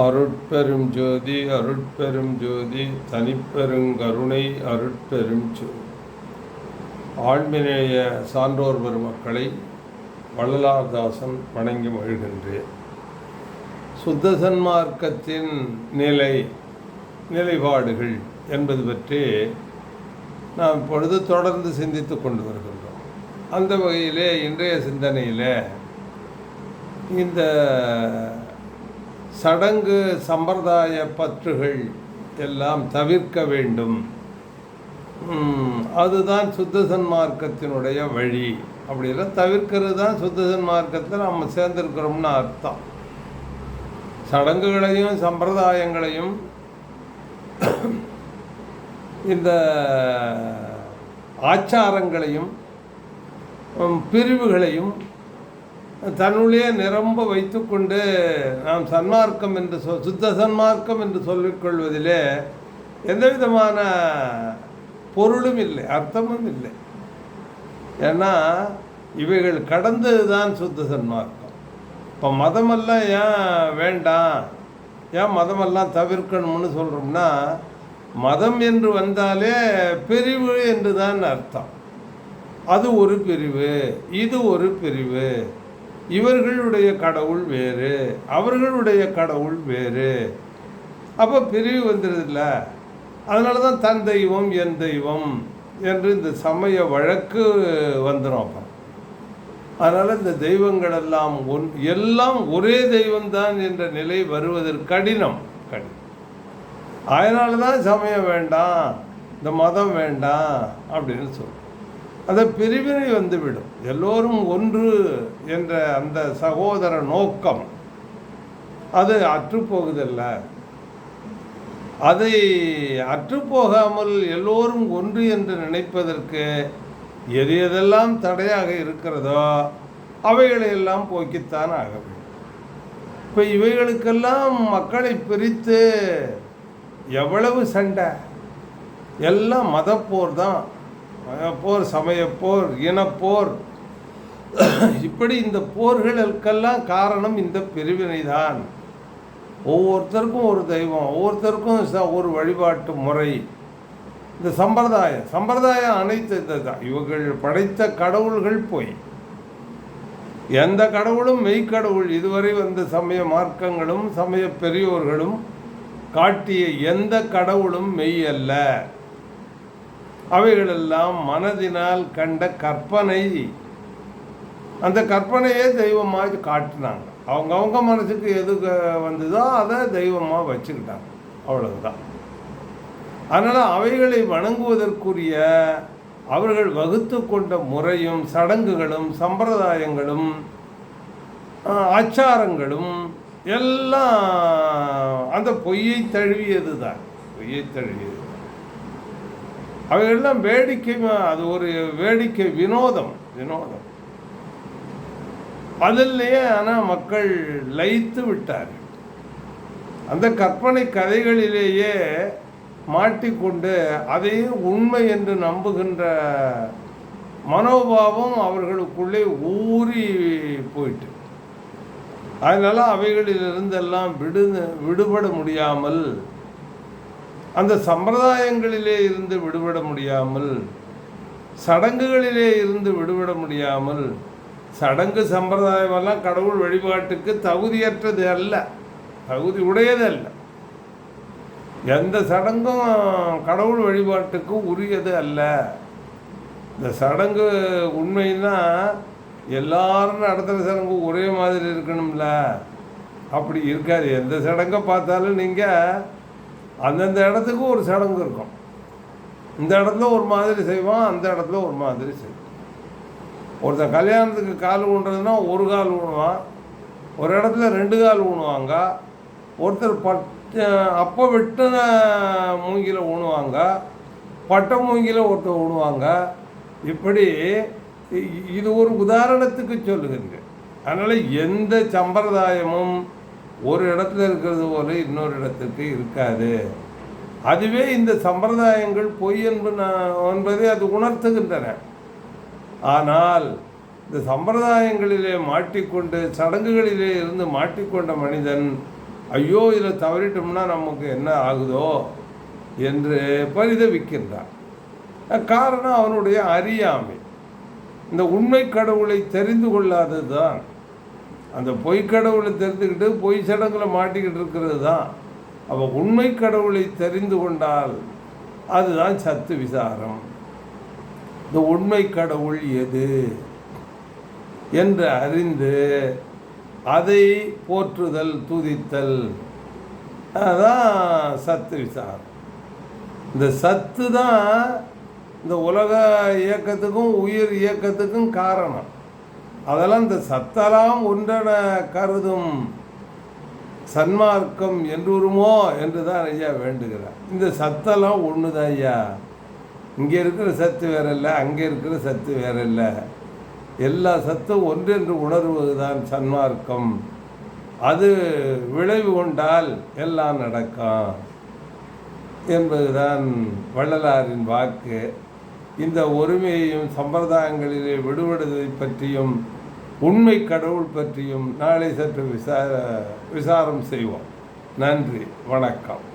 அருட்பெரும் ஜோதி அருட்பெரும் ஜோதி தனிப்பெருங்கருணை அருட்பெரும் ஜோதி ஆழ்மினேய சான்றோர் பெருமக்களை வள்ளலார்தாசன் வணங்கி மகிழ்கின்றேன். சுத்த சன்மார்க்கத்தின் நிலை நிலைப்பாடுகள் என்பது பற்றி நாம் இப்பொழுது தொடர்ந்து சிந்தித்து கொண்டு வருகின்றோம். அந்த வகையிலே இன்றைய சிந்தனையில் இந்த சடங்கு சம்பிரதாய பற்றுகள் எல்லாம் தவிர்க்க வேண்டும். அதுதான் சுத்த சன்மார்க்கத்தினுடைய வழி. அப்படிலாம் தவிர்க்கிறது தான் சுத்த சன்மார்க்கத்தில் நம்ம சேர்ந்திருக்கிறோம்னு அர்த்தம். சடங்குகளையும் சம்பிரதாயங்களையும் இந்த ஆச்சாரங்களையும் பிரிவுகளையும் தன்னுள்ளே நிரம்ப வைத்துக்கொண்டு நாம் சன்மார்க்கம் என்று சொ சுத்த சன்மார்க்கம் என்று சொல்லிக்கொள்வதிலே எந்த விதமான பொருளும் இல்லை அர்த்தமும் இல்லை. ஏன்னா இவைகள் கடந்தது தான் சுத்த சன்மார்க்கம். இப்போ மதமெல்லாம் ஏன் வேண்டாம்? ஏன் மதமெல்லாம் தவிர்க்கணும்னு சொல்கிறோம்னா மதம் என்று வந்தாலே பிரிவு என்று தான் அர்த்தம். அது ஒரு பிரிவு இது ஒரு பிரிவு. இவர்களுடைய கடவுள் வேறு அவர்களுடைய கடவுள் வேறு. அப்போ பிரிவு வந்துடுதுல்ல அதனால தான் தன் தெய்வம் என் தெய்வம் என்று இந்த சமய வழக்கு வந்துடும் அப்போ. அதனால் இந்த தெய்வங்கள் எல்லாம் ஒன் எல்லாம் ஒரே தெய்வம்தான் என்ற நிலை வருவதற்கு கடினம் கடினம். அதனால தான் சமயம் வேண்டாம் இந்த மதம் வேண்டாம் அப்படின்னு சொல்லுவோம் அந்த பிரிவினை வந்துவிடும். எல்லோரும் ஒன்று என்ற அந்த சகோதர நோக்கம் அது அற்றுப்போகுதில்ல. அதை அற்றுப்போகாமல் எல்லோரும் ஒன்று என்று நினைப்பதற்கு எது எதெல்லாம் தடையாக இருக்கிறதோ அவைகளை எல்லாம் போக்கித்தான் ஆக வேண்டும். இப்போ இவைகளுக்கெல்லாம் மக்களை பிரித்து எவ்வளவு சண்டை? எல்லாம் மதப்போர் தான். மதப்போர் சமயப்போர் இனப்போர். இப்படி இந்த போர்களுக்கெல்லாம் காரணம் இந்த பிரிவினை தான் ஒவ்வொருத்தருக்கும் ஒரு தெய்வம் ஒவ்வொருத்தருக்கும் ச- ஒரு வழிபாட்டு முறை. இந்த சம்பிரதாயம் சம்பிரதாயம் அனைத்து இதுதான் இவர்கள் படைத்த கடவுள்கள் போய். எந்த கடவுளும் மெய்க்கடவுள் இதுவரை வந்த சமய மார்க்கங்களும் சமய பெரியோர்களும் காட்டிய எந்த கடவுளும் மெய் அல்ல அவைகளெல்லாம் மனதினால் கண்ட கற்பனை. அந்த கற்பனையே தெய்வமாக காட்டினாங்க. அவங்கவுங்க மனசுக்கு எது க- வந்ததோ அதை தெய்வமாக வச்சுக்கிட்டாங்க. அவ்வளவுதான். அதனால் அவைகளை வணங்குவதற்குரிய அவர்கள் வகுத்து கொண்ட முறையும் சடங்குகளும் சம்பிரதாயங்களும் ஆச்சாரங்களும் எல்லாம் அந்த பொய்யை தழுவியது தான் பொய்யை தழுவியது. அவையெல்லாம் வேடிக்கை அது ஒரு வேடிக்கை வினோதம் வினோதம். அதிலேயே ஆனால் மக்கள் லயித்து விட்டார்கள். அந்த கற்பனை கதைகளிலேயே மாட்டிக்கொண்டு அதையே உண்மை என்று நம்புகின்ற மனோபாவம் அவர்களுக்குள்ளே ஊறி போயிட்டு. அதனால் அவைகளிலிருந்தெல்லாம் விடு விடுபட முடியாமல் அந்த சம்பிரதாயங்களிலே இருந்து விடுபட முடியாமல் சடங்குகளிலே இருந்து விடுபட முடியாமல் சடங்கு சம்பிரதாயமெல்லாம் கடவுள் வழிபாட்டுக்கு தகுதியற்றது அல்ல. தகுதி உடையது அல்ல. எந்த சடங்கும் கடவுள் வழிபாட்டுக்கு உரியது அல்ல. இந்த சடங்கு உண்மைன்னா எல்லாரும் நடத்துகிற சடங்கு ஒரே மாதிரி இருக்கணும்ல. அப்படி இருக்காது. எந்த சடங்கை பார்த்தாலும் நீங்கள் அந்தந்த இடத்துக்கு ஒரு சடங்கு இருக்கும். இந்த இடத்துல ஒரு மாதிரி செய்வான் அந்த இடத்துல ஒரு மாதிரி செய்வான். ஒருத்தன் கல்யாணத்துக்கு கால் ஊன்றதுன்னா ஒரு கால் ஊணுவான் ஒரு இடத்துல ரெண்டு கால் ஊணுவாங்க ஒருத்தர் பட் அப்போ வெட்டின மூங்கில ஊணுவாங்க பட்டை மூங்கில ஒருத்தர் ஊணுவாங்க. இப்படி இது ஒரு உதாரணத்துக்கு சொல்லுகின்றேன். அதனால் எந்த சம்பிரதாயமும் ஒரு இடத்துல இருக்கிறது போல இன்னொரு இடத்துக்கு இருக்காது. அதுவே இந்த சம்பிரதாயங்கள் பொய் என்பது நான் என்பதை அது உணர்த்துகின்றன. ஆனால் இந்த சம்பிரதாயங்களிலே மாட்டிக்கொண்டு சடங்குகளிலே இருந்து மாட்டிக்கொண்ட மனிதன் ஐயோ இதில் தவறிட்டோம்னா நமக்கு என்ன ஆகுதோ என்று பரிதவிக்கின்றான். காரணம் அவனுடைய அறியாமை. இந்த உண்மை கடவுளை தெரிந்து கொள்ளாதது தான் அந்த பொய் கடவுளை தெரிந்துக்கிட்டு பொய் சடங்குல மாட்டிக்கிட்டு இருக்கிறது தான். அப்போ உண்மை கடவுளை தெரிந்து கொண்டால் அதுதான் சத்து விசாரம். இந்த உண்மை கடவுள் எது? என்று அறிந்து அதை போற்றுதல் துதித்தல் அதான் சத்து விசாரம். இந்த சத்து தான் இந்த உலக இயக்கத்துக்கும் உயிர் இயக்கத்துக்கும் காரணம். அதெல்லாம் இந்த சத்தெல்லாம் ஒன்றென கருதும் சன்மார்க்கம் என்றுருமோ என்று தான் ஐயா வேண்டுகிறார். இந்த சத்தெல்லாம் ஒன்று தான் ஐயா. இங்கே இருக்கிற சத்து வேற இல்லை அங்கே இருக்கிற சத்து வேற இல்லை எல்லா சத்தும் ஒன்றென்று உணர்வது தான் சன்மார்க்கம். அது விளைவு கொண்டால் எல்லாம் நடக்கும் என்பதுதான் வள்ளலாரின் வாக்கு. இந்த ஒருமையையும் சம்பிரதாயங்களிலே விடுபடுவதை பற்றியும் உண்மை கடவுள் பற்றியும் நாளை சற்று விசார விசாரம் செய்வோம். நன்றி வணக்கம்.